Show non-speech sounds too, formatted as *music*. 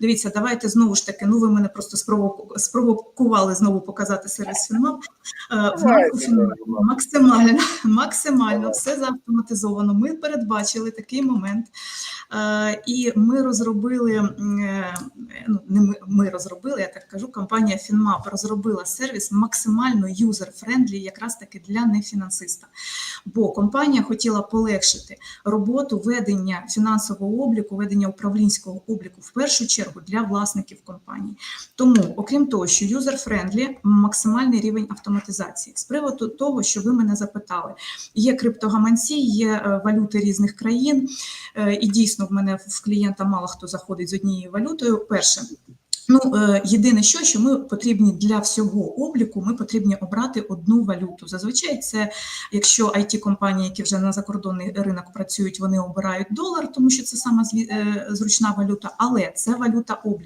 Дивіться, давайте знову ж таки. Ну ви мене просто спровоку- спровокували знову показати сервіс Фінмап. Е, В максимально, *laughs* максимально все заавтоматизовано. Ми передбачили такий момент, Е, і ми розробили. е, Ну, не ми, ми розробили, я так кажу. Компанія Фінмап розробила сервіс максимально юзер-френдлі, якраз таки для нефінансиста. Бо компанія хотіла полегшити роботу ведення фінансового обліку, ведення управлінського обліку в першу чергу для власників компанії. Тому, окрім того, що юзер-френдлі, максимальний рівень автоматизації. З приводу того, що ви мене запитали, є криптогаманці, є е, валюти різних країн, е, і дійсно в мене в клієнта мало хто заходить з однією валютою. Перше. Ну, е, єдине, що, що ми потрібні для всього обліку, ми потрібні обрати одну валюту. Зазвичай це, якщо it компанії які вже на закордонний ринок працюють, вони обирають долар, тому що це сама е, зручна валюта, але це валюта обліку.